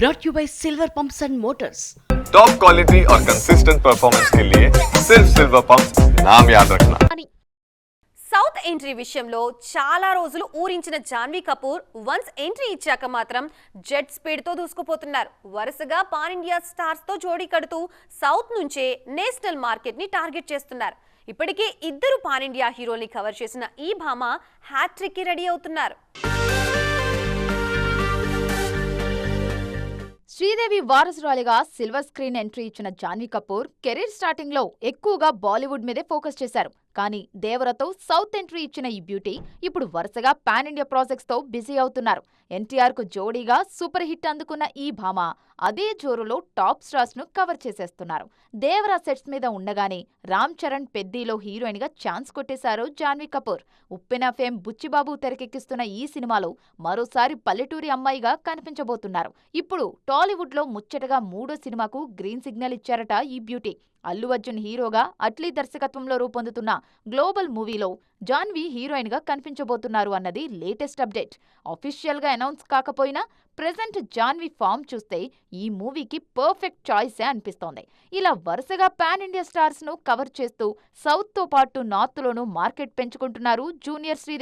brought you by Silver Pumps and Motors. Top quality और consistent performance के लिए सिर्फ सिल्वर पंप नाम याद रखना సౌత్ ఎంట్రీ విషయంలో చాలా రోజులు ఊరించిన జాన్వీ కపూర్ వన్స్ ఎంట్రీ ఇచ్చాక మాత్రం జెట్ స్పీడ్తో దూసుకుపోతున్నారు వరుసగా పాన్ ఇండియా స్టార్స్తో జోడీ కడుతూ సౌత్ నుంచే నేషనల్ మార్కెట్ని టార్గెట్ చేస్తున్నారు ఇప్పటికే ఇద్దరు పాన్ ఇండియా హీరోల్ని కవర్ చేసిన ఈ భామ హ్యాట్రిక్కి రెడీ అవుతున్నారు శ్రీదేవి వారసురాలిగా సిల్వర్ స్క్రీన్ ఎంట్రీ ఇచ్చిన జాన్వీ కపూర్ కెరీర్ స్టార్టింగ్లో ఎక్కువగా బాలీవుడ్ మీదే ఫోకస్ చేశారు. కానీ దేవరతో సౌత్ ఎంట్రీ ఇచ్చిన ఈ బ్యూటీ ఇప్పుడు వరుసగా పాన్ ఇండియా ప్రాజెక్ట్స్తో బిజీ అవుతున్నారు. ఎన్టీఆర్కు జోడీగా సూపర్ హిట్ అందుకున్న ఈ భామ అదే జోరులో టాప్ స్టార్స్ను కవర్ చేసేస్తున్నారు. దేవరా సెట్స్ మీద ఉండగానే రామ్ చరణ్ పెద్దీలో హీరోయిన్గా ఛాన్స్ కొట్టేశారు జాన్వీ కపూర్. ఉప్పెన ఫేమ్ బుచ్చిబాబు తెరకెక్కిస్తున్న ఈ సినిమాలో మరోసారి పల్లెటూరి అమ్మాయిగా కనిపించబోతున్నారు. ఇప్పుడు టాలీవుడ్లో ముచ్చటగా మూడో సినిమాకు గ్రీన్ సిగ్నల్ ఇచ్చారట ఈ బ్యూటీ. అల్లు అర్జున్ హీరోగా అట్లీ దర్శకత్వంలో రూపొందుతున్న గ్లోబల్ మూవీలో జాన్వీ హీరోయిన్గా కనిపించబోతున్నారు అన్నది లేటెస్ట్ అప్డేట్. అఫీషియల్గా అనౌన్స్ కాకపోయినా ప్రజెంట్ జాన్వీ ఫామ్ చూస్తే ఈ మూవీకి పర్ఫెక్ట్ చాయిసే అనిపిస్తోంది. ఇలా వరుసగా పాన్ ఇండియా స్టార్స్ను కవర్ చేస్తూ సౌత్తో పాటు నార్త్ లోనూ మార్కెట్ పెంచుకుంటున్నారు జూనియర్ శ్రీదేవి.